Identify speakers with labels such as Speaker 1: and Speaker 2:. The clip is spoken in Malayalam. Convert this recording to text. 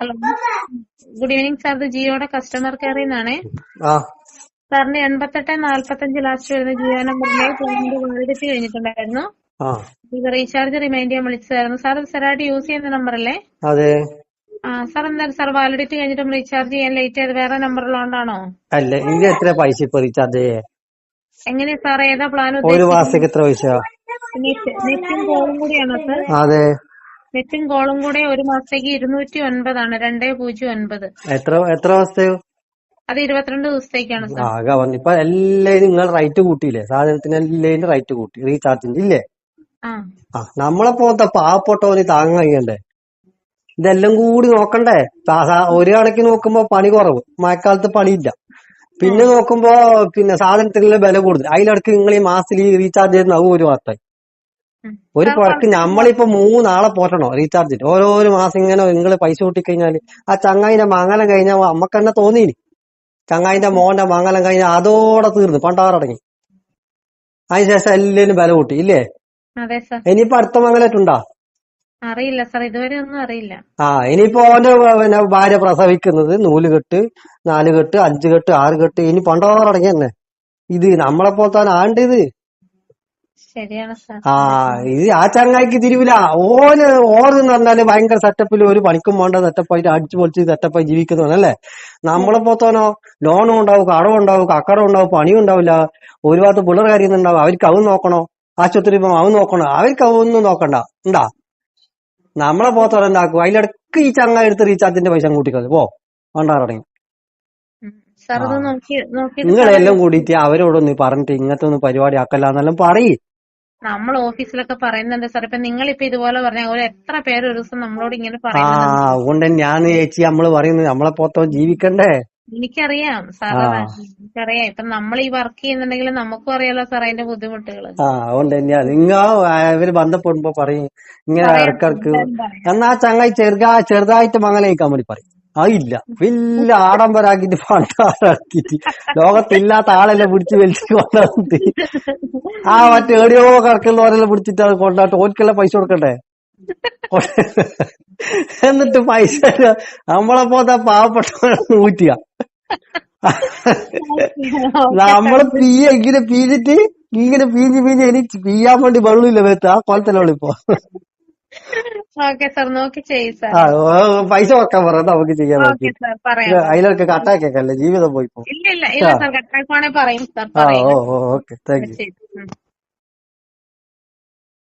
Speaker 1: ഹലോ. Good evening sir. ഇത് ജിയോയുടെ കസ്റ്റമർ കെയറിൽ നിന്നാണേ.
Speaker 2: ആ.
Speaker 1: സാറിന് എൺപത്തെട്ട് നാല്പത്തഞ്ച് ലാസ്റ്റ് വരുന്ന ജിയോ നമ്പറിലെ പേയ്മെന്റ് വാലിഡിറ്റി കഴിഞ്ഞിട്ടുണ്ടായിരുന്നു. ഇത് റീചാർജ് റിമൈൻഡ് ചെയ്യാൻ വിളിച്ചതായിരുന്നു. സാർ ഇത് സ്ഥിരമായിട്ട് യൂസ് ചെയ്യുന്ന നമ്പർ അല്ലേ
Speaker 2: അതെ.
Speaker 1: ആ സാർ എന്തായാലും സാർ വാലിഡിറ്റി കഴിഞ്ഞിട്ടും റീചാർജ് ചെയ്യാൻ ലേറ്റ് ആയത് വേറെ നമ്പറിലുകൊണ്ടാണോ
Speaker 2: അല്ല ഇത് എത്ര പൈസ ഇപ്പൊ റീചാർജ് ചെയ്യേ?
Speaker 1: എങ്ങനെയാ സാർ ഏതാ പ്ലാൻ
Speaker 2: ഒരു മാസത്തേക്ക് എത്ര പൈസ
Speaker 1: നെറ്റും കോളും കൂടിയാണോ സാർ?
Speaker 2: അതെ.
Speaker 1: നെറ്റും കോളും കൂടെ ഒരു മാസത്തേക്ക് ഇരുന്നൂറ്റി ഒൻപതാണ് രണ്ടേ പൂജ്യം ഒൻപത്.
Speaker 2: എത്ര എത്ര മാസത്തെ?
Speaker 1: അത് ഇരുപത്തിരണ്ട് ദിവസത്തേക്കാണ് സാർ.
Speaker 2: ഇപ്പൊ എല്ലാരും നിങ്ങൾ റൈറ്റ് കൂട്ടിയില്ലേ? സാധനത്തിന് എല്ലാരും റൈറ്റ് കൂട്ടി റീചാർജിന്റെ ഇല്ലേ?
Speaker 1: ആ.
Speaker 2: നമ്മളെ പോലത്തെ പാവപ്പെട്ടവന് താങ്ങാൻ കഴിയണ്ടേ? ഇതെല്ലാം കൂടി നോക്കണ്ടേ? ഒരു കണക്കിന് നോക്കുമ്പോ പണി കുറവ്. മഴക്കാലത്ത് പണിയില്ല. പിന്നെ നോക്കുമ്പോ പിന്നെ സാധനത്തിനുള്ള വില കൂടുതൽ. അതിലിടക്ക് നിങ്ങൾ ഈ മാസത്തിൽ റീചാർജ് ചെയ്യുന്ന ഒരു വാർത്തായി
Speaker 1: ഉം.
Speaker 2: ഒരു
Speaker 1: സാർ
Speaker 2: പുറക്ക് നമ്മളിപ്പോ മൂന്നാളെ പോറ്റണോ. റീചാർജിന് ഓരോരോ മാസം ഇങ്ങനെ നിങ്ങൾ പൈസ കൂട്ടിക്കഴിഞ്ഞാൽ ആ ചങ്ങായിന്റെ മംഗലം കഴിഞ്ഞാൽ നമ്മക്ക് തന്നെ തോന്നിയില്ല ചങ്ങായിന്റെ മോന്റെ മംഗലം കഴിഞ്ഞാൽ അതോടെ തീർന്നു. പണ്ടാറടങ്ങി. അതിനുശേഷം എല്ലാരും ബല കൂട്ടി. ഇല്ലേ? ഇനിയിപ്പോ അടുത്ത മംഗലായിട്ടുണ്ടോ
Speaker 1: അറിയില്ല സാർ. ഇതുവരെ ഒന്നും അറിയില്ല.
Speaker 2: ആ ഇനിയിപ്പോ ഓന്റെ പിന്നെ ഭാര്യ പ്രസവിക്കുന്നത് നൂൽ കെട്ട് നാല് കെട്ട് അഞ്ച് കെട്ട് ആറ് കെട്ട്. ഇനി പണ്ടാറടങ്ങി തന്നെ ഇത് നമ്മളെ പോലത്തെ ആണ്ട് ഇത്. ആ ഇത് ആ ചങ്ങായിക്ക് തിരിവില്ല. ഓന് ഓർന്ന് പറഞ്ഞാൽ ഭയങ്കര സെറ്റപ്പിൽ ഒരു പണിക്കും വേണ്ട സെറ്റപ്പായിട്ട് അടിച്ചു പൊളിച്ച് സെറ്റപ്പായി ജീവിക്കുന്നവനല്ലേ നമ്മളെ പോത്തോനോ ലോണും ഉണ്ടാവും കടവും ഉണ്ടാവും കക്കടം ഉണ്ടാവും പണിയും ഉണ്ടാവില്ല. ഒരു ഭാഗത്ത് പിള്ളേർ കാര്യന്നുണ്ടാവും അവർക്ക് അവൻ നോക്കണോ? ആശുപത്രി പോകും അവൻ നോക്കണോ? അവർക്ക് അവൊന്നും നോക്കണ്ട. ഉണ്ടാ? നമ്മളെ പോത്തോനെ ഉണ്ടാക്കും അതിലിടക്ക് ഈ ചങ്ങായി എടുത്ത് റീചാർജിന്റെ പൈസ കൂട്ടിക്കോ പോ വേണ്ടാറടങ്ങി നിങ്ങളെല്ലാം കൂടിയിട്ട് അവരോടൊന്ന് പറഞ്ഞിട്ട് ഇങ്ങനത്തെ ഒന്ന് പരിപാടി ആക്കല്ല എന്നെല്ലാം പറയ്.
Speaker 1: നമ്മൾ ഓഫീസിലൊക്കെ പറയുന്നുണ്ട് സാർ ഇപ്പൊ നിങ്ങൾ ഇപ്പൊ ഇതുപോലെ പറഞ്ഞ ഒരു എത്ര പേര് ഒരു ദിവസം നമ്മളോട് ഇങ്ങനെ
Speaker 2: ആ
Speaker 1: പറയുന്നുണ്ട്
Speaker 2: അതുകൊണ്ട് തന്നെയാണ് ചേച്ചി നമ്മൾ പറയുന്നത് നമ്മളെ പോത്തോ ജീവിക്കണ്ടേ?
Speaker 1: എനിക്കറിയാം സാർ
Speaker 2: ആ.
Speaker 1: എനിക്കറിയാം. ഇപ്പൊ നമ്മൾ ഈ വർക്ക് ചെയ്യുന്നുണ്ടെങ്കിൽ നമുക്കും അറിയാലോ സാർ അതിന്റെ
Speaker 2: ബുദ്ധിമുട്ടുകൾ അതുകൊണ്ട് തന്നെയാ നിങ്ങൾ ഇവർ ബന്ധപ്പെടുമ്പോ പറയും. ഇങ്ങനെ ഇടക്കിടക്ക് എന്നാ ചങ്ങായി ചെറുതാ ചെറുതായിട്ട് മംഗലയിക്കാൻ വേണ്ടി പറയും. അതില്ല വലിയ ആഡംബരാക്കിട്ട് പണ്ടാറാക്കിട്ട് ലോകത്തില്ലാത്ത ആളെല്ലാം പിടിച്ച് വലിച്ചു കൊണ്ടുവന്നിട്ട് ആ മറ്റേ എവിടെയോ കറക്കുള്ളവരെല്ലാം പിടിച്ചിട്ട് അത് കൊണ്ടാട്ട് ഓർക്കെല്ലാം പൈസ കൊടുക്കണ്ടേ? എന്നിട്ട് പൈസ നമ്മളെ പോത്ത പാവപ്പെട്ടവരെ ഊറ്റിയ നമ്മൾ പീയ ഇങ്ങനെ പീഞ്ഞിട്ട് ഇങ്ങനെ പീഞ്ഞ് പീഞ്ഞ് എനിക്ക് പീയാൻ വേണ്ടി വെള്ളമില്ല വേത്ത് ആ കൊലത്തിലുള്ള ഇപ്പൊ പൈസ വെക്കാൻ പറ നമുക്ക് ചെയ്യാൻ അതിലൊക്കെ കട്ടാക്കിയേക്കല്ലേ ജീവിതം പോയി
Speaker 1: ഇല്ല ഇല്ല ഇല്ല സർ കട്ടാക്കുവാണെങ്കിൽ പറയും സർ
Speaker 2: ആ
Speaker 1: പറയും.
Speaker 2: ഓ ഓ ഓക്കെ. Thank you.